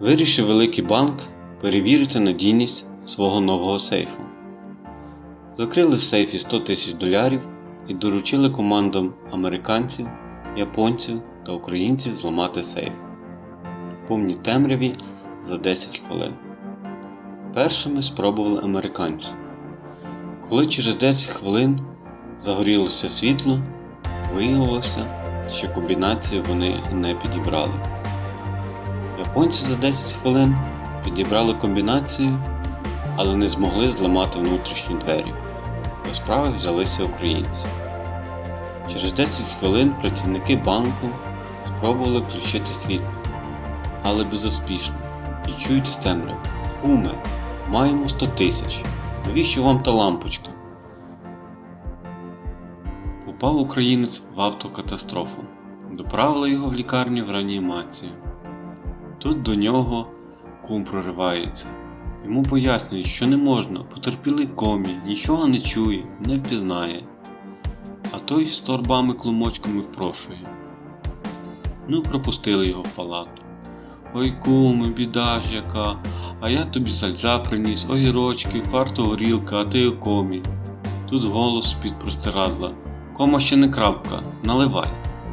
Вирішив великий банк перевірити надійність свого нового сейфу. Закрили в сейфі 100 тисяч долярів і доручили командам американців, японців та українців зламати сейф в повній темряві за 10 хвилин. Першими спробували американці. Коли через 10 хвилин загорілося світло, виявилося, що комбінацію вони не підібрали. Японці за 10 хвилин підібрали комбінацію, але не змогли зламати внутрішні двері. До справи взялися українці. Через 10 хвилин працівники банку спробували включити світло, але безуспішно і чують з. Уме, маємо 100 тисяч. Навіщо вам та лампочка? Попав українець в автокатастрофу. Доправили його в лікарню в реанімацію. Тут до нього кум проривається. Йому пояснюють, що не можна, потерпілий комі, нічого не чує, не впізнає. А той з торбами клумочками впрошує. Ну, пропустили його в палату. Ой, куми, біда ж яка, а я тобі сальця приніс, огірочки, кварту горілка, а ти у комі. Тут голос з-під простирадла. Кома ще не крапка, наливай.